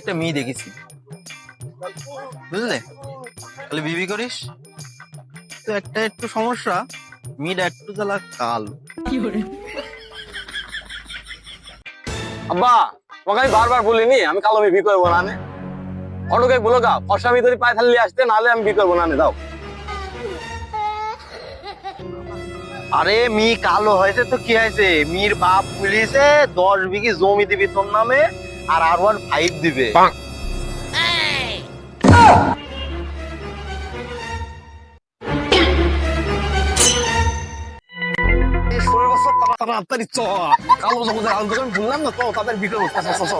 একটা মেয়ে দেখেছি। বুঝলে? তাহলে বিবি করিস? তো একটা একটু সমস্যা মেয়েটা একটু জ্বালা কাল। আব্বা তোমাকে আমি বারবার বলিনি আমি কালো আমি করব না নে। অটোকে বলো গা যদি পায়ে থাকলে আসতে নাহলে আমি বিয়ে করব না নে দাও। আরে মি কালো হয়েছে তো কি হয়েছে? মির বাপ পুলিশে দশ বিঘি জমি দিবি তোর নামে আর আর ওয়ান ফাইভ দিবে। তাড়াতাড়ি চ কালো যখন আন্দোলন বললাম না তো তাদের চ।